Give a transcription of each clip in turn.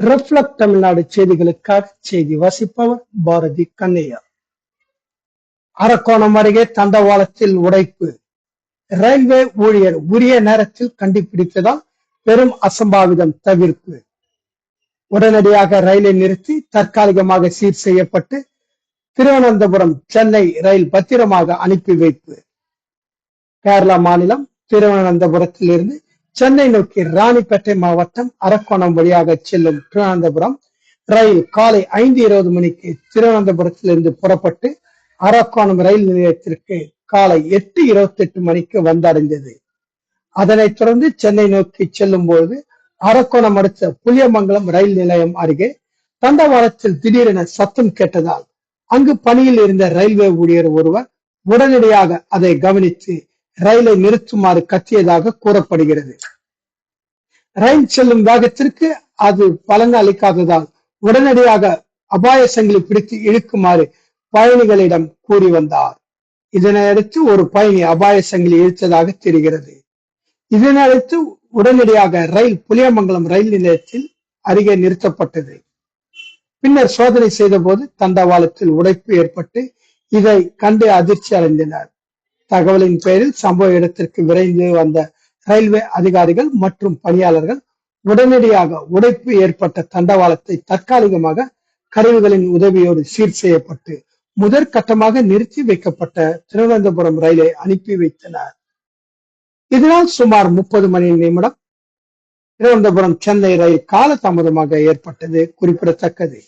Reflect Tamil Nadu செய்திகளுக்காக செய்தி வாசிப்பவர் பாரதி கண்ணையா. அரக்கோணம் அருகே தண்டவாளத்தில் உடைப்பு. ரயில்வே ஊழியர் உரிய நேரத்தில் கண்டுபிடித்ததால் பெரும் அசம்பாவிதம் தவிர்ப்பு. உடனடியாக ரயிலை நிறுத்தி தற்காலிகமாக சீர் செய்யப்பட்டு திருவனந்தபுரம் சென்னை ரயில் பத்திரமாக அனுப்பி வைப்பு. கேரளா மாநிலம் திருவனந்தபுரத்தில் இருந்து சென்னை நோக்கி ராணிப்பேட்டை மாவட்டம் அரக்கோணம் வழியாக செல்லும் திருவனந்தபுரம். ரயில் காலை ஐந்து இருபது மணிக்கு திருவனந்தபுரத்திலிருந்து புறப்பட்டு அரக்கோணம் ரயில் நிலையத்திற்கு காலை எட்டு இருபத்தி எட்டு மணிக்கு வந்தடைந்தது. அதனைத் தொடர்ந்து சென்னை நோக்கி செல்லும் பொழுது அரக்கோணம் அடுத்த புளியமங்கலம் ரயில் நிலையம் அருகே தண்டவாளத்தில் திடீரென சத்தம் கேட்டதால் அங்கு பணியில் இருந்த ரயில்வே ஊழியர் ஒருவர் உடனடியாக அதை கவனித்து ரயிலை நிறுத்துமாறு கத்தியதாக கூறப்படுகிறது. ரயில் செல்லும் வேகத்திற்கு அது பலன் அளிக்காததால் உடனடியாக அபாய சங்கிலி பிடித்து இழுக்குமாறு பயணிகளிடம் கூறி வந்தார். இதனையடுத்து ஒரு பயணி அபாய சங்கிலி இழுத்ததாக தெரிகிறது. இதனையடுத்து உடனடியாக ரயில் புளியமங்கலம் ரயில் நிலையத்தில் அருகே நிறுத்தப்பட்டது. பின்னர் சோதனை செய்த போது தண்டவாளத்தில் உடைப்பு ஏற்பட்டு இதை கண்டு அதிர்ச்சி அடைந்தனர். தகவலின் பேரில் சம்பவ இடத்திற்கு விரைந்து வந்த ரயில்வே அதிகாரிகள் மற்றும் பணியாளர்கள் உடனடியாக உடைப்பு ஏற்பட்ட தண்டவாளத்தை தற்காலிகமாக கருவிகளின் உதவியோடு சீர் செய்யப்பட்டு முதற் கட்டமாக நிறுத்தி வைக்கப்பட்ட திருவனந்தபுரம் ரயிலை அனுப்பி வைத்தனர். இதனால் சுமார் முப்பது மணி நிமிடம் திருவனந்தபுரம் சென்னை ரயில் கால தாமதமாக ஏற்பட்டது குறிப்பிடத்தக்கது.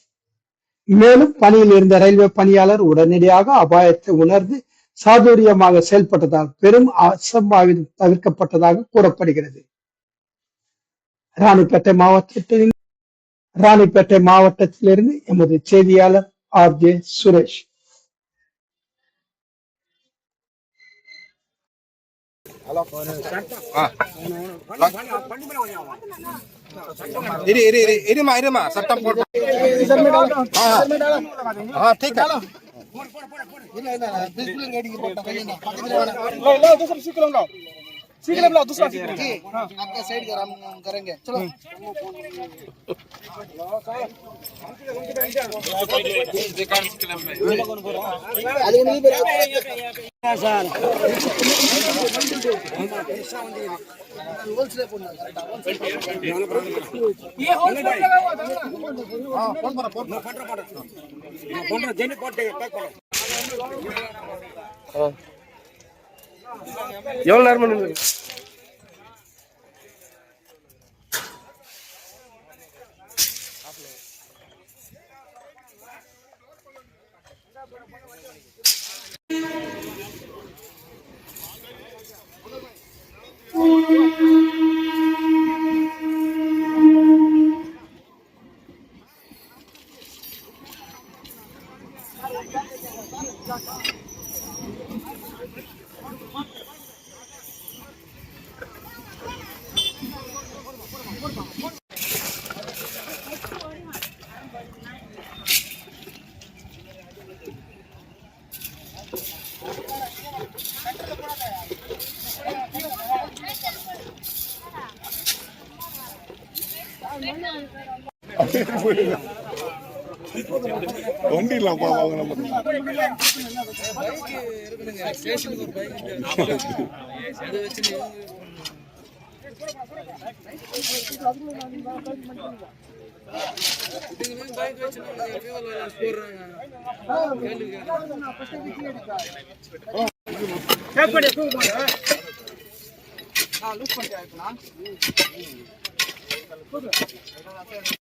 மேலும் பணியில் இருந்த ரயில்வே பணியாளர் உடனடியாக அபாயத்தை உணர்ந்து சாதுரியமாக செயல்பட்டதால் பெரும் அசம்பாவிதம் தவிர்க்கப்பட்டதாக கூறப்படுகிறது ராணிப்பேட்டை மாவட்டத்தில் ராணிப்பேட்டை மாவட்டத்திலிருந்து எமது செய்தியாளர் ஆர் ஜே சுரேஷ் இரு இரு இரு இருமா இருமா சட்டம் போட்டு ஆ ஆ ठीक है दूसरा सीख लूँगा सीख लेगा दूसरा सीख लेगा आपका साइड कर हम करेंगे चलो సార్ ఏ హోల్ ఫోన్ లగా హువా था ना फ़ोन पर फ़ोन पकड़ पकड़ எவ்வளோ நேரமா நின்று Okay, we're வண்டிலாம் போவாங்க பைக் கேப்படி பூ போடு நான் லூஸ் பண்ணிட்டேன் இப்போ நான்